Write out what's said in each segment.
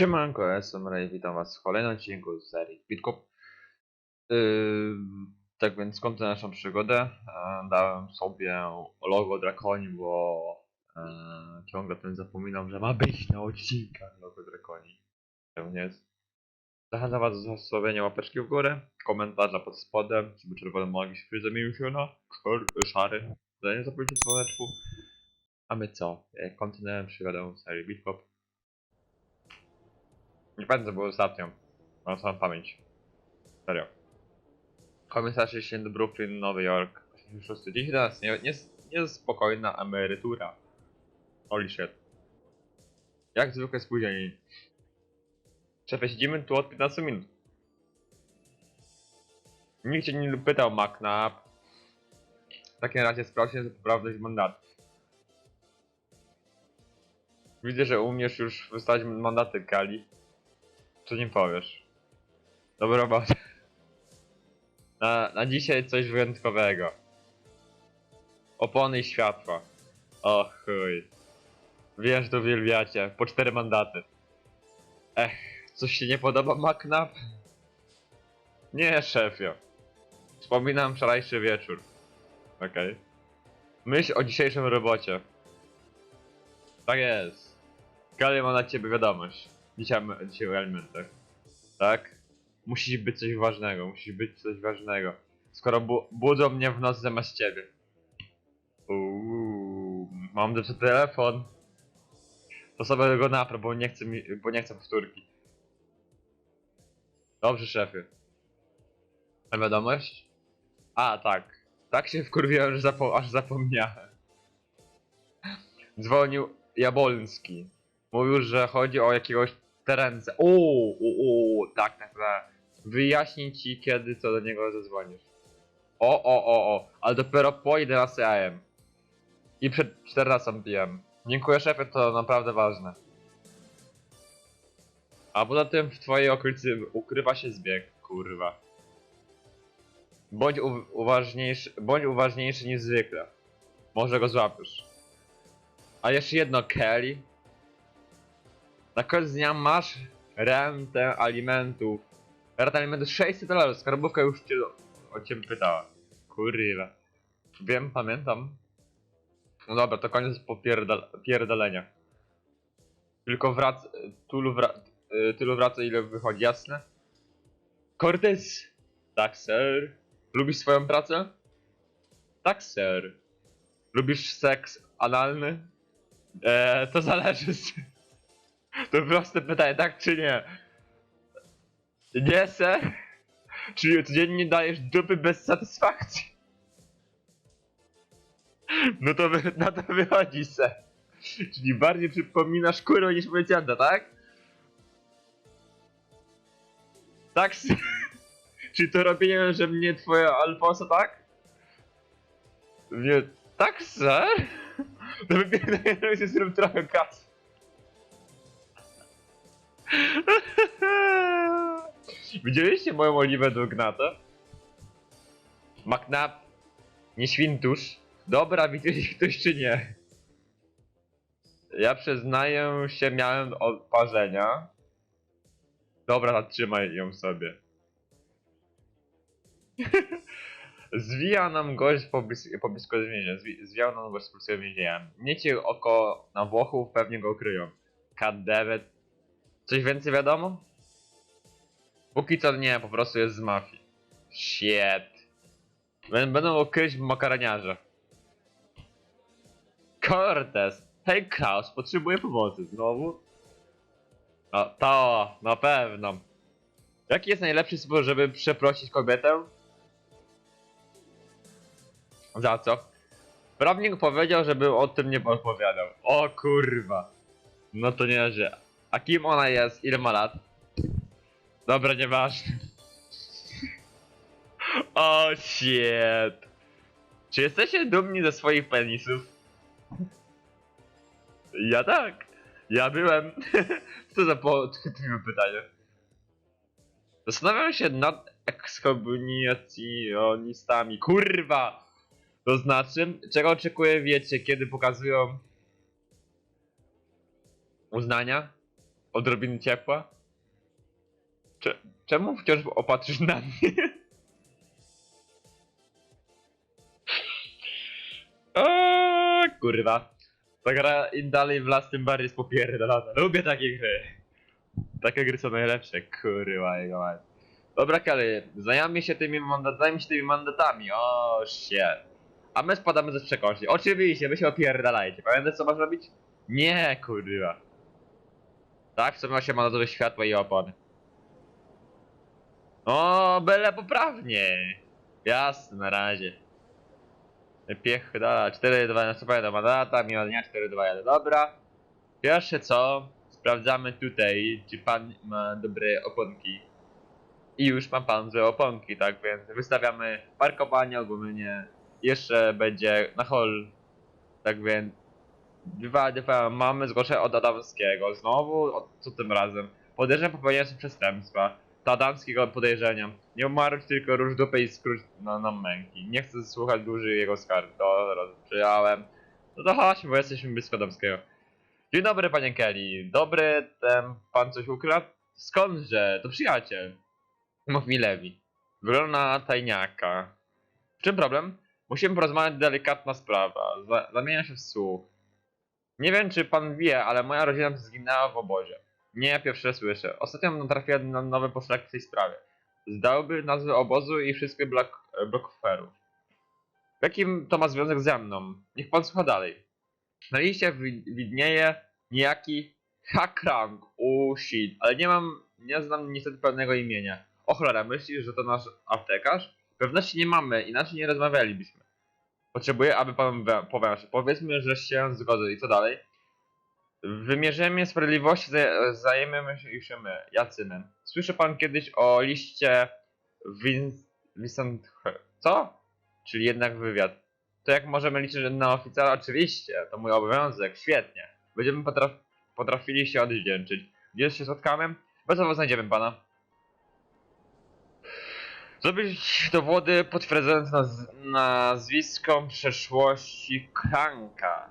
Siemanko, ja jestem Ray, witam was w kolejnym odcinku z serii Bitcop. Yy, tak więc kontynuuję naszą przygodę. E, dałem sobie logo Drakoni, bo e, ciągle zapominam, że ma być na odcinkach logo Drakoni. Tak nie jest. Zachęcam was do zostawienia łapeczki w górę, komentarza pod spodem, żeby czerwony magiś zamienił się na szary. Za nie zapomnijcie słoneczku. A my co? E, Kontynuujemy przygodę z serii Bitcop. Nie pamiętam, co było ostatnio. Mam samą pamięć. Serio. Komisarz się do Brooklyn, Nowy Jork. 86. Dziś do nas nie, nie, niespokojna emerytura. Holy shit. Jak zwykle spóźnieni. Szefie, siedzimy tu od 15 minut. Nikt cię nie pytał, McNabb. W takim razie sprawdźcie za poprawność mandatu. Widzę, że umiesz już wystawić mandaty, Kali. Co nie powiesz? Dobra robota. Na, na dzisiaj coś wyjątkowego. Opony i światła. O chuj. Wiem, że to uwielbiacie. Po cztery mandaty. Ech, coś się nie podoba, McNabb? Nie, szefio. Wspominam wczorajszy wieczór. Okej. Myśl o dzisiejszym robocie. Tak jest. Kali ma na ciebie wiadomość. Dzisiaj, dzisiaj o alimentach. Tak? Musi być coś ważnego, musi być coś ważnego. Skoro bu budzą mnie w nocy zamiast ciebie. Uuu, mam też telefon. To sobie go napraw, bo nie chcę mi, bo nie chcę powtórki. Dobrze, szefie. A wiadomość? A, tak. Tak się wkurwiłem, że zapo aż zapomniałem. Dzwonił Jabłoński. Mówił, że chodzi o jakiegoś terence. Uuu, uuu, tak, tak, tak. Wyjaśnię ci, kiedy co do niego zadzwonisz. O, o, o, o, ale dopiero po 11 AM. I przed 14 PM. Dziękuję szefie, to naprawdę ważne. A poza tym w twojej okolicy ukrywa się zbieg, kurwa. Bądź uważniejszy, bądź uważniejszy niż zwykle. Może go złapiesz. A jeszcze jedno, Kelly. Na koniec dnia masz rentę alimentów. Renta alimentów 600 dolarów. Skarbówka już cię o ciebie pytała. Kurwa. Wiem, pamiętam. No dobra, to koniec popierdal pierdolenia. Tylko wrac... Tylu, wra y, tylu wraca ile wychodzi, jasne? Cortez! Tak, sir. Lubisz swoją pracę? Tak, sir. Lubisz seks analny? Eee, to zależy. To proste pytanie, tak czy nie? Nie, se? Czyli codziennie dajesz dupy bez satysfakcji? No to, na to wychodzi se. Czyli bardziej przypominasz kurwa niż policjanta, tak? Tak? Czyli to robienie, że mnie twoja alfosa, tak? Nie, tak, sir? To wypierdolę zrób trochę kasy. Widzieliście moją oliwę do gnata? McNabb, nie świntusz. Dobra, widzieli ktoś czy nie? Ja przyznaję się, miałem odparzenia. Dobra, zatrzymaj ją sobie. Zwija nam gość poblis poblisko więzienia. Zwi zwijał nam gość z więzienia. Miecie oko na Włochów, pewnie go kryją. Cat David. Coś więcej wiadomo? Póki co nie, po prostu jest z mafii. Shit. Bę- Będą go kryć makaroniarze. Cortez. Hej Klaus, potrzebuję pomocy. Znowu? No to, na pewno. Jaki jest najlepszy sposób, żeby przeprosić kobietę? Za co? Prawnik powiedział, żeby o tym nie odpowiadał. O kurwa. No to nieźle. A kim ona jest? Ile ma lat? Dobra, nieważne. O shit. Czy jesteście dumni ze swoich penisów? Ja tak. Ja byłem. Co za podchwytliwe pytanie. Zastanawiam się nad ekskomunionistami. Kurwa! To znaczy, czego oczekuję, wiecie, kiedy pokazują uznania? Odrobiny ciepła? Cze- czemu wciąż opatrzysz na mnie? Kurwa. Ta gra im dalej w las, tym bardziej jest. Lubię takie gry. Takie gry są najlepsze, kurwa jego mać. Dobra, Kali, zajmij się tymi mandatami, się tymi mandatami, o. A my spadamy ze przekątni. Oczywiście, wy się opierdalajcie. Pamiętasz co masz robić? Nie, kurwa. Tak, w sumie 8 mandatowe światła i opony. O, byle poprawnie. Jasne, na razie. Piech, da, 4, 2, na co pamiętam, mandata, mimo dnia 4, 2, 1, dobra. Pierwsze co, sprawdzamy tutaj, czy pan ma dobre oponki. I już ma pan złe oponki, tak więc wystawiamy parkowanie ogólnie. Jeszcze będzie na hol. Tak więc dwa, dwa mamy zgłoszenie od Adamskiego. Znowu, od, co tym razem? Podejrzewam popełnienia przestępstwa. To Adamskiego podejrzenia. Nie umarł tylko róż dupy i skróć na, na męki. Nie chcę słuchać dłużej jego skarg. To przyjąłem. No to chodźmy, bo jesteśmy blisko Adamskiego. Dzień dobry, panie Kelly. Dobry, ten pan coś ukradł? Skądże? To przyjaciel. Mówi Lewi. Wygląda na tajniaka. W czym problem? Musimy porozmawiać delikatna sprawa. Za zamienia się w słuch. Nie wiem, czy pan wie, ale moja rodzina zginęła w obozie. Nie, raz słyszę. Ostatnio natrafiłem na nowy poszlak w tej sprawie. Zdałby nazwę obozu i wszystkich blok blokoferów. Jakim to ma związek ze mną? Niech pan słucha dalej. Na liście wi- widnieje niejaki Hakrang. U shit, ale nie mam, nie znam niestety pełnego imienia. O cholera, myślisz, że to nasz aptekarz? Pewności nie mamy, inaczej nie rozmawialibyśmy. Potrzebuję, aby pan powęszył. Powiedzmy, że się zgodzę. I co dalej? W wymierzeniu sprawiedliwości zajmiemy się my, jacy my. Słyszy pan kiedyś o liście. Vincent... Co? Czyli jednak wywiad. To jak możemy liczyć na oficera? Oczywiście, to mój obowiązek, świetnie. Będziemy potraf... potrafili się odwdzięczyć. Gdzie się spotkamy? Bez znajdziemy pana. Zrobić dowody potwierdzające naz nazwisko przeszłości Kranka.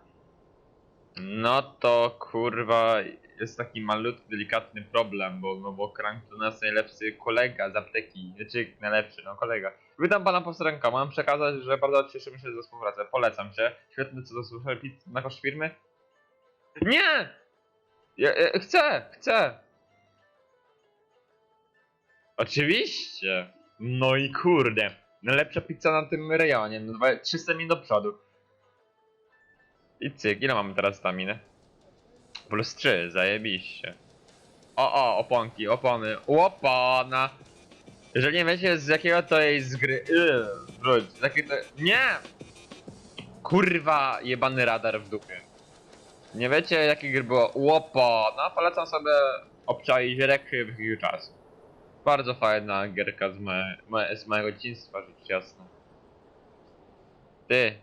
No to kurwa jest taki malutki, delikatny problem, bo, no, bo Krank to nasz najlepszy kolega z apteki. Znaczy najlepszy, no kolega. Witam pana posłanka, mam przekazać, że bardzo cieszymy się za współpracę. Polecam cię. Świetny co to słyszę, pit na koszt firmy. Nie! Ja, ja, chcę, chcę! Oczywiście! No i kurde. Najlepsza pizza na tym rejonie. No, dwa- 300 minut do przodu. I cyk, ile mamy teraz staminy? Plus 3, zajebiście. O, o, oponki, opony. Łopona! Jeżeli nie wiecie z jakiego to jest z gry... Yy, wróć, z jakiej to... Nie! Kurwa, jebany radar w dupie. Nie wiecie jakie gry było? Łopona! Polecam sobie obczaić rekwy w czasu. Bardzo fajna gierka z, me, me, z mojego dzieciństwa, rzecz jasna. Ty.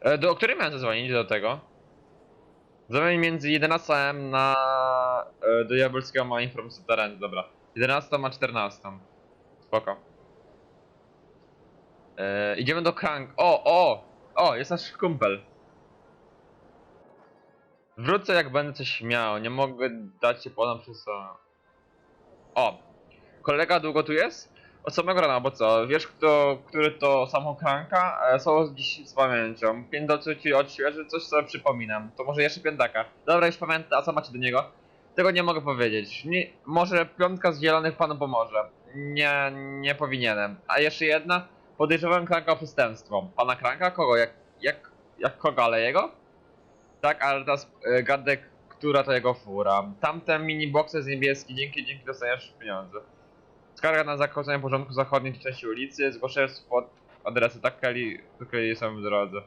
E, do której miałem zadzwonić do tego? Zadzwonię między 11 na... E, do Jabłskiego ma informację terenu, dobra. 11 a 14. Spoko. E, idziemy do Krank. O, o! O, jest nasz kumpel. Wrócę jak będę coś miał, nie mogę dać się podam przez. O! Kolega długo tu jest? Od samego rana, bo co? Wiesz kto, który to samochód Kranka? E, są dziś z pamięcią. Piędocu ci odświeży, coś sobie przypominam. To może jeszcze piętaka. Dobra, już pamiętam, a co macie do niego? Tego nie mogę powiedzieć. Nie, może piątka z zielonych panu pomoże. Nie, nie powinienem. A jeszcze jedna? Podejrzewam Kranka o przestępstwo. Pana Kranka? Kogo? Jak, jak, jak kogo, ale jego? Tak, ale teraz gadek, która to jego fura. Tamten mini box jest niebieski, dzięki, dzięki dostajesz pieniądze. Skarga na zakłócenie porządku zachodniej części ulicy, zgłoszę spod adresy tak, Kelly, tylko są w drodze.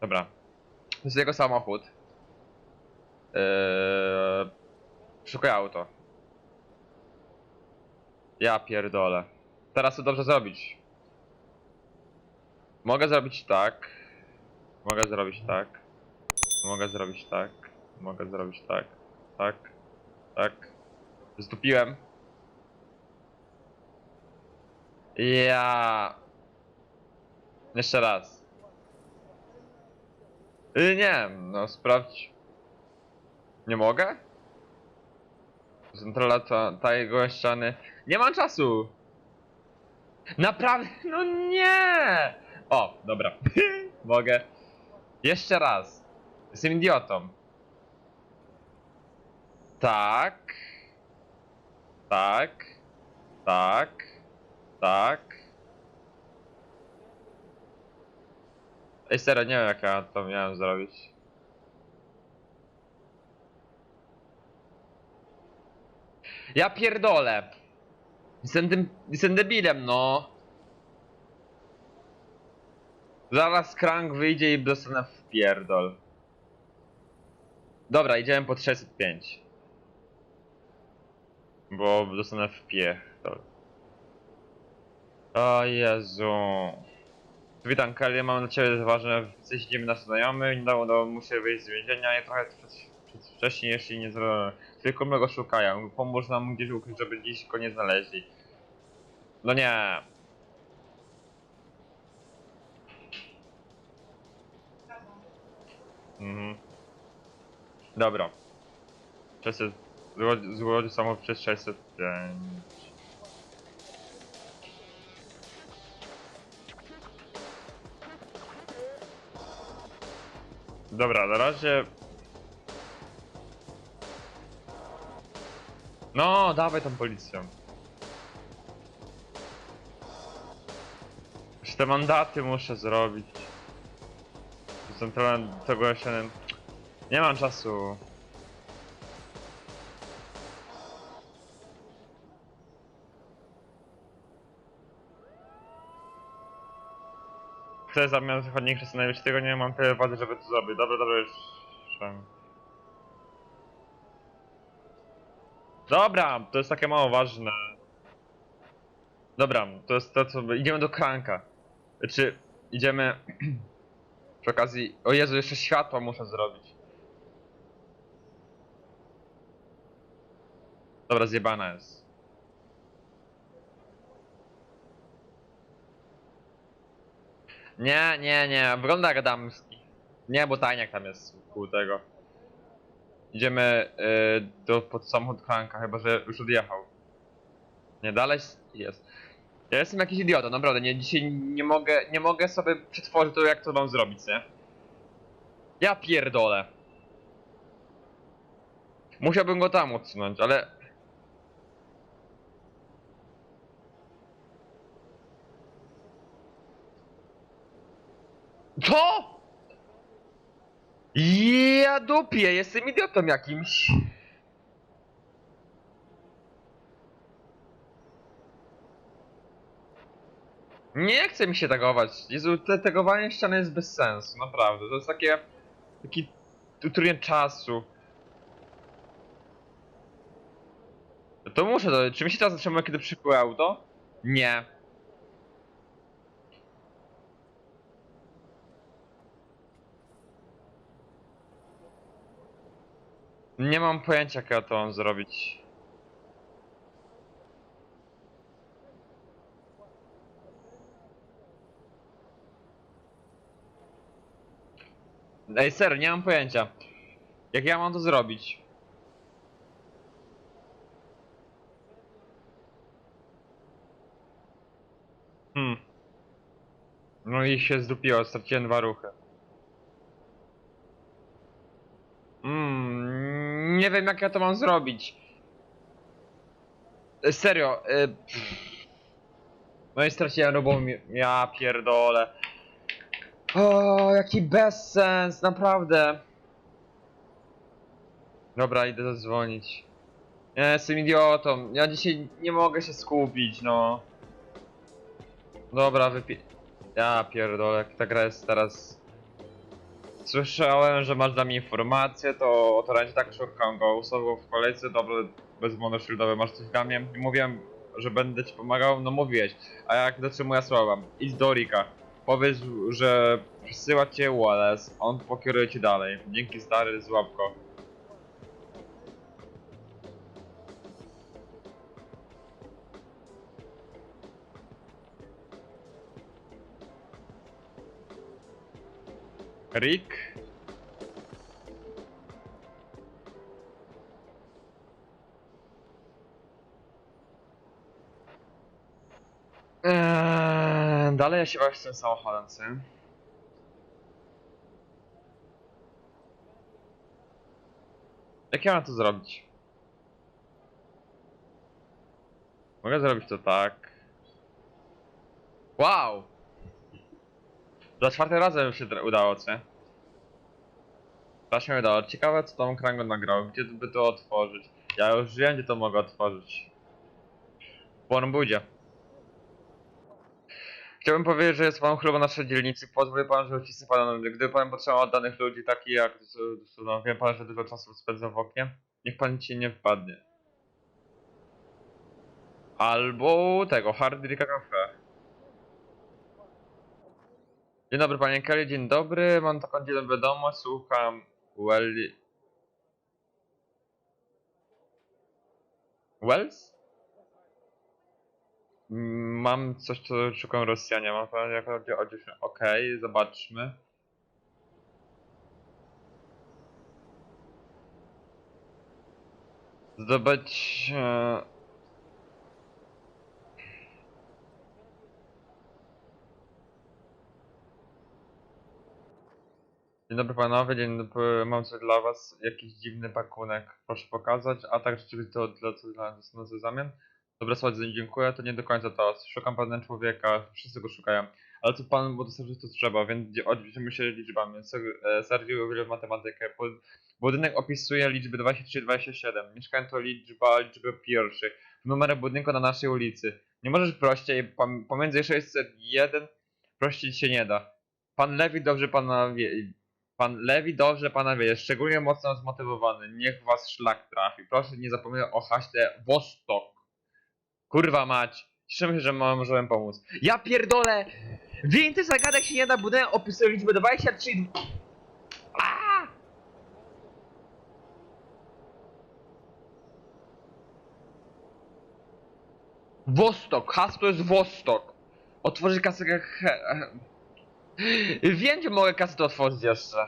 Dobra. To jest jego samochód. Eee, szukaj auto. Ja pierdolę. Teraz to dobrze zrobić. Mogę zrobić tak. Mogę zrobić tak. Mogę zrobić tak. Mogę zrobić tak. Tak. Tak. Zdupiłem. Ja. Jeszcze raz. Y, nie, no sprawdź. Nie mogę? Centrala ta, ta jego ściany. Nie mam czasu! Naprawdę, no nie! O, dobra. mogę. Jeszcze raz. Jestem idiotą. Tak. Tak. Tak. Tak. Ej, serio, nie wiem jak ja to miałem zrobić. Ja pierdolę. Jestem tym, jestem debilem, no. Zaraz Krang wyjdzie i dostanę w pierdol. Dobra, idziemy po 605. Bo dostanę w pierdol. O Jezu. Witam Kelly, mam dla Ciebie ważne, coś idziemy na znajomy, nie dało do muszę wyjść z więzienia i trochę wcześniej jeszcze nie zrobiłem. Tylko my go szukają, pomóż nam gdzieś ukryć, żeby dziś go nie znaleźli. No nie. Mhm. Dobra. 600, złodziej samo przez 605. Dobra, na razie... No, dawaj tą policją. Już te mandaty muszę zrobić. Centralnie tego jeszcze... Nie mam czasu. Chcę zamian zachodnich najwyżej tego nie mam tyle władzy, żeby to zrobić. Dobra, dobra, już... Dobra, to jest takie mało ważne. Dobra, to jest to co... Idziemy do kranka. Czy idziemy... Przy okazji... O Jezu, jeszcze światło muszę zrobić. Dobra, zjebana jest. Nie, nie, nie, jak damski. Nie, bo tajniak tam jest wokół tego. Idziemy y, do pod samochód Kranka, chyba że już odjechał. Nie, dalej jest. Ja jestem jakiś idiota, naprawdę, nie, dzisiaj nie mogę, nie mogę sobie przetworzyć to, jak to mam zrobić, nie? Ja pierdolę. Musiałbym go tam odsunąć, ale... Co? Ja dupię, jestem idiotą jakimś. Nie chce mi się tagować. Jezu, te tagowanie ściany jest bez sensu, naprawdę. To jest takie... Taki utrudnienie czasu. To muszę to... Czy mi się teraz zatrzymuje, kiedy przypływa auto? Nie. Nie mam pojęcia, jak ja to mam zrobić. Ej, ser, nie mam pojęcia. Jak ja mam to zrobić? Hmm. No i się zdupiło, straciłem dwa ruchy. Mm, nie wiem jak ja to mam zrobić. E, Serio. Y... No i straciłem robą mi... Ja pierdolę. O, jaki bezsens, naprawdę. Dobra, idę zadzwonić. Ja jestem idiotą. Ja dzisiaj nie mogę się skupić, no. Dobra, wypie... Ja pierdolę, jak ta gra jest teraz... Słyszałem, że masz dla mnie informację, to o to razie tak szukam go. Usuwał w kolejce, dobra, bez monoshildowe, masz coś dla mnie? Mówiłem, że będę ci pomagał, no mówiłeś. A jak dotrzymuję słowa, idź do Rika. Powiedz, że przysyła cię Wallace, on pokieruje ci dalej. Dzięki stary, złapko. Rick? Dalej ja się bawię z tym samochodem, co? Jak ja mam to zrobić? Mogę zrobić to tak. Wow! Za czwartym razem się udało? To się udało. Ciekawe co tą krangą nagrał. Gdzie by to otworzyć? Ja już wiem gdzie to mogę otworzyć. W Pornbudzie. Chciałbym powiedzieć, że jest pan chlubą naszej dzielnicy. Pozwoli pan, że ucisnę pana numer. Gdyby pan potrzebował danych ludzi takich jak... No, wiem pan, że dużo czasu spędzam w oknie. Niech pan ci nie wpadnie. Albo tego, Hard Dricka Cafe. Dzień dobry panie Kelly, dzień dobry. Mam taką dzielną wiadomość, słucham. Wells? Mam coś, co szukam Rosjanie. Mam pan jak chodzi o 10. Okej, zobaczmy. Zdobyć. E... Dzień dobry panowie, dzień dobry. Mam coś dla was. Jakiś dziwny pakunek. Proszę pokazać. A tak rzeczywiście to dla co dla nas na zamian. Dobra, słuchajcie, dziękuję. To nie do końca to. Szukam pewnego człowieka. Wszyscy go szukają. Ale co pan, bo to sobie to trzeba, więc odbierzemy się liczbami. E, Sergiu wiele w matematykę. Budynek opisuje liczby 23-27. Mieszkań to liczba liczby pierwszych. Numer budynku na naszej ulicy. Nie możesz prościej. pom- Pomiędzy 601 prościć się nie da. Pan Lewi dobrze pana wie. Pan Lewi dobrze pana wie. Szczególnie mocno zmotywowany. Niech was szlak trafi. Proszę nie zapominaj o haśle Wostok. Kurwa mać. Cieszymy się, że mo- możemy pomóc. Ja pierdolę! Więcej zagadek się nie da, budynek opisuje liczbę 23. Aaaa! Wostok, hasło jest Wostok. Otworzy kasę Wiem, gdzie mogę kasę otworzyć jeszcze.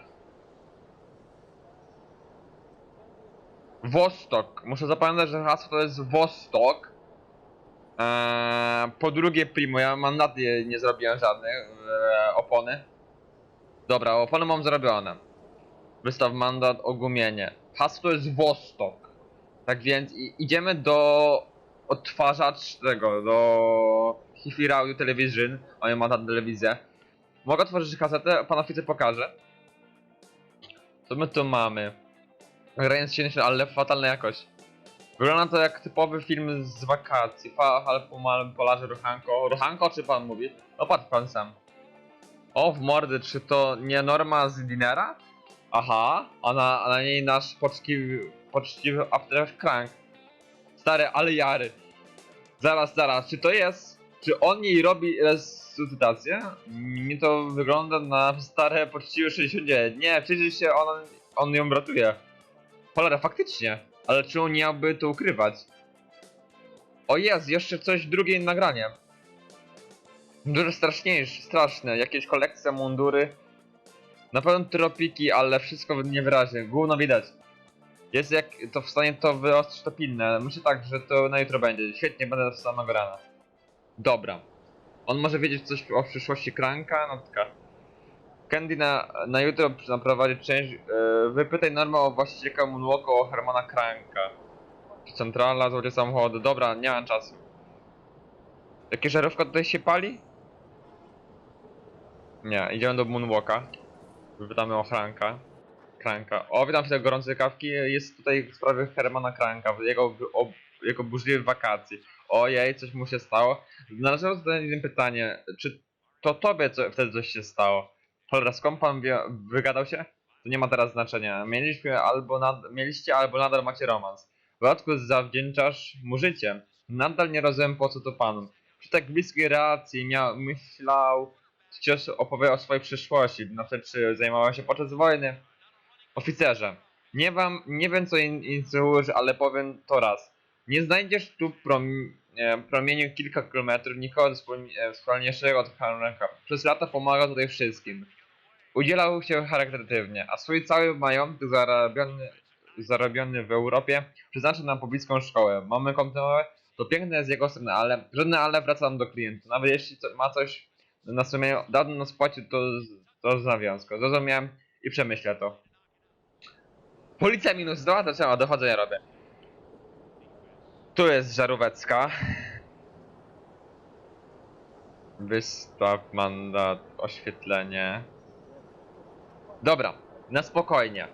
Wostok. Muszę zapamiętać, że hasło to jest Wostok. Eee, po drugie, Primo, ja mandaty nie zrobiłem żadnych. Eee, opony. Dobra, opony mam zrobione. Wystaw mandat, ogumienie. Hasło jest Wostok. Tak więc idziemy do odtwarzacz tego, do Hi-Fi Radio Television. Oni ma tam telewizję. Mogę otworzyć kasetę, pan oficer pokaże. Co my tu mamy? Grając się, ale fatalna jakość. Wygląda to jak typowy film z wakacji. Fa, ale pomal, polarze Ruchanko. Ruchanko czy pan mówi? No patrz pan sam. O, w mordy, czy to nie Norma z Dinera? Aha, a na, a na niej nasz poczciwy, poczciwy After Crank. Stary, ale jary. Zaraz, zaraz, czy to jest? Czy on jej robi resuscytację? Mi to wygląda na stare poczciwe 69. Nie, przecież się on, on ją ratuje. Cholera, faktycznie. Ale on miałby to ukrywać? O jest, jeszcze coś drugie nagranie. Dużo straszniejsze, straszne. Jakieś kolekcje, mundury. Na pewno tropiki, ale wszystko niewyraźnie. Gówno widać. Jest jak to w stanie to wyostrzyć to pilne. Myślę tak, że to na jutro będzie. Świetnie, będę do samego rana. Dobra. On może wiedzieć coś o przyszłości Kranka, notka. Candy na, na jutro naprowadzi część. Yy, wypytaj Norma o właściciela Moonwalku o Hermana Kranka. Centrala, złodzie samochodu. Dobra, nie mam czasu. Jakie żarówka tutaj się pali? Nie, idziemy do Moonwalka. Wypytamy o Kranka. Kranka. O, witam się gorącej kawki. Jest tutaj w sprawie Hermana Kranka, jego, jego burzliwych wakacji. Ojej, coś mu się stało. Zadać jedno pytanie. Czy to tobie co, wtedy coś się stało? Cholera, skąd pan wygadał się? To nie ma teraz znaczenia. Mieliśmy albo nad, mieliście, albo nadal macie romans. W dodatku zawdzięczasz mu życie. Nadal nie rozumiem po co to panu. Przy tak bliskiej relacji miał, myślał, wciąż opowiadał o swojej przyszłości. Na przykład, czy zajmował się podczas wojny. Oficerze, nie wam, nie wiem co in- insynuujesz, ale powiem to raz. Nie znajdziesz tu prom, promieniu kilka kilometrów nikogo e, wspólniejszego od Henryka. Przez lata pomagał tutaj wszystkim. Udzielał się charakterytywnie, a swój cały majątek zarobiony, zarobiony w Europie przeznaczył na pobliską szkołę. Mamy kontynuować? To piękne z jego strony, ale żadne ale wracam do klienta. Nawet jeśli co, ma coś na sumie dawno nas płacił to, to z nawiązką. Zrozumiałem i przemyślę to. Policja minus 2, to trzeba, dochodzenia robię. Tu jest żaróweczka. Wystaw, mandat, oświetlenie. Dobra, na spokojnie.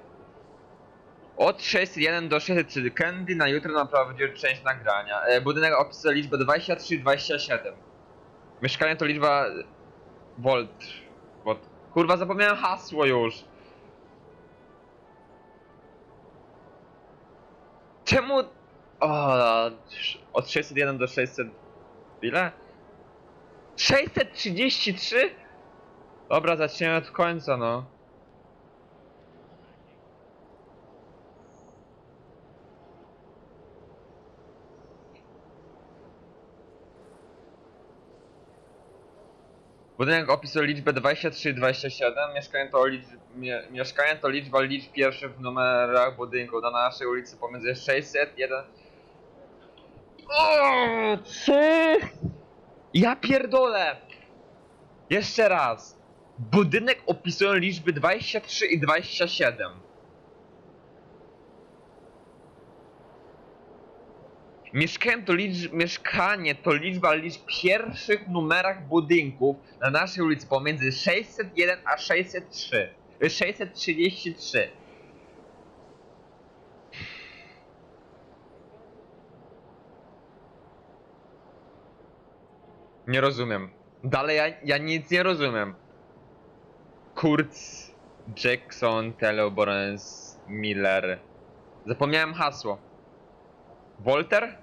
Od 601 do 603 Candy na jutro naprawił część nagrania. E, budynek opisuje liczbę 23-27. Mieszkanie to liczba... Volt. Volt. Kurwa, zapomniałem hasło już. Czemu... O, od 601 do 600... Ile? 633? Dobra, zaczniemy od końca, no. Budynek opisuje liczbę 23 i 27. Mieszkanie to, liczb, mie, mieszkanie to liczba liczb pierwszych w numerach budynku. Na naszej ulicy pomiędzy 601. O, co? Ja pierdolę! Jeszcze raz. Budynek opisują liczby 23 i 27. Mieszkanie to, liczb, mieszkanie to liczba liczb pierwszych numerach budynków na naszej ulicy pomiędzy 601 a 603. y, 633. Nie rozumiem. Dalej ja, ja nic nie rozumiem. Kurz, Jackson, Teleoborens, Miller. Zapomniałem hasło. Wolter?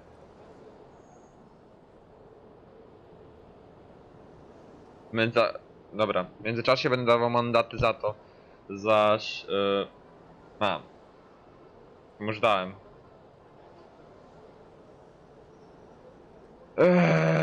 W między... Dobra, w międzyczasie będę dawał mandaty za to. Zaś... Yy... A. Już dałem. Eee...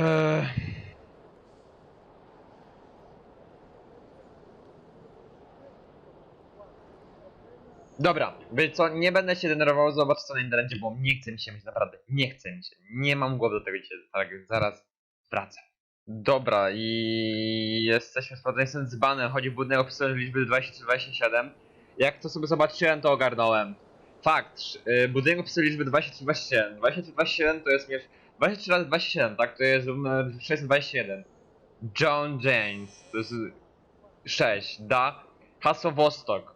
Dobra, wiecie co, nie będę się denerwował, zobacz co na internecie, bo nie chce mi się mieć, naprawdę, nie chce mi się. Nie mam głowy do tego dzisiaj, tak, zaraz wracam. Dobra, i jesteśmy sprawdzeni, jestem dzbanem, chodzi w budynek opisany liczby 23-27. Jak to sobie zobaczyłem, to ogarnąłem. Fakt, yy, budynek opisany liczby 23-27. 23-27 to jest miesz... 23 razy 27, tak? To jest numer 621. John James, to jest 6, da. Hasło Wostok.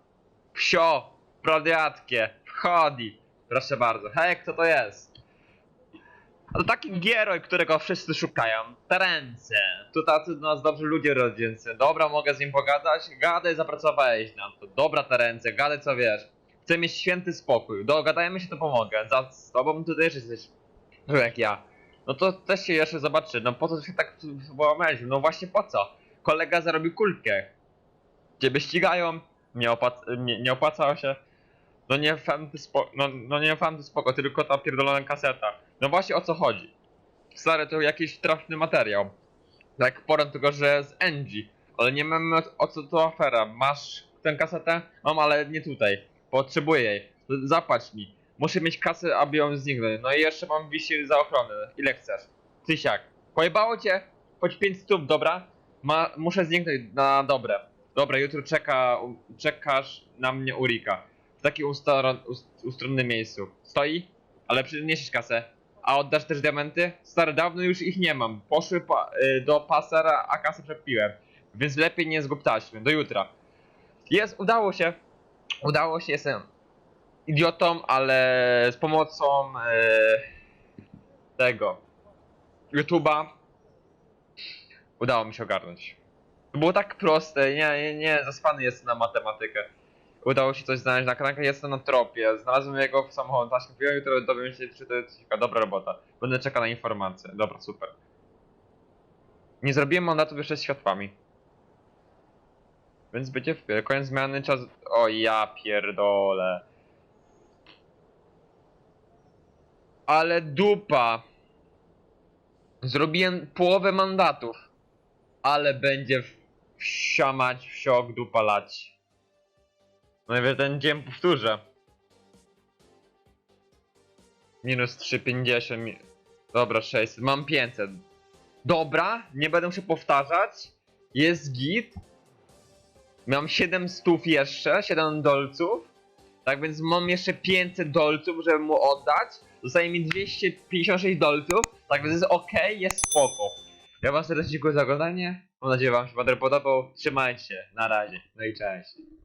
Psio, prodiatkie, wchodzi. Proszę bardzo. Hej, kto to jest? To taki gieroj, którego wszyscy szukają. Terence. Tu tacy do nas dobrzy ludzie rodzincy. Dobra, mogę z nim pogadać? Gadaj, zapracowałeś na to. Dobra, Terence, gadaj co wiesz. Chcę mieć święty spokój. Dogadajmy się, to pomogę. Za z tobą ty też jesteś jak ja. No to też się jeszcze zobaczy. No po co się tak włamaliśmy? No właśnie po co? Kolega zarobił kulkę. Ciebie ścigają, nie, opłac nie, nie opłacało się. No nie fanty spoko, no, no nie fanty spoko, tylko ta pierdolona kaseta. No właśnie o co chodzi? Stary, to jakiś trafny materiał. Tak porę tylko, że z Angie. Ale nie o, o co to afera. Masz tę kasetę? Mam, ale nie tutaj. Potrzebuję jej. Zapłać mi. Muszę mieć kasę, aby ją zniknąć. No i jeszcze mam wisi za ochronę. Ile chcesz? Tysiak. Pojebało cię? Choć 5 stóp, dobra? Ma, muszę zniknąć na dobre. Dobra, jutro czeka, czekasz na mnie Urika. W takim ustro, ust, ustronnym miejscu. Stoi? Ale przyniesiesz kasę. A oddasz też diamenty? Stary, dawno już ich nie mam. Poszły pa, y, do pasera, a kasę przepiłem. Więc lepiej nie zgub taśmy. Do jutra. Jest, udało się. Udało się, jestem idiotą, ale z pomocą y, tego YouTube'a udało mi się ogarnąć. To było tak proste, nie, nie, nie, zaspany jestem na matematykę. Udało się coś znaleźć na kanale, jestem na tropie, znalazłem jego w samochodzie, taśmę piłem, jutro dowiem się, czy to jest taka dobra robota. Będę czekał na informacje, dobra, super. Nie zrobiłem mandatu jeszcze z światłami. Więc będzie w koniec zmiany czas... O ja pierdolę. Ale dupa. Zrobiłem połowę mandatów. Ale będzie w- wsiamać, wsiok, dupa lać. No i ten dzień powtórzę. Minus 350. mi- Dobra, 600. Mam 500. Dobra, nie będę się powtarzać. jest git. Mam 7 stów jeszcze, 7 dolców. Tak więc mam jeszcze 500 dolców, żeby mu oddać. Zostaje mi 256 dolców. Tak więc jest ok, jest spoko. Ja wam serdecznie dziękuję za oglądanie. Mam nadzieję wam się materiał podobał. Trzymajcie się. Na razie. No i cześć.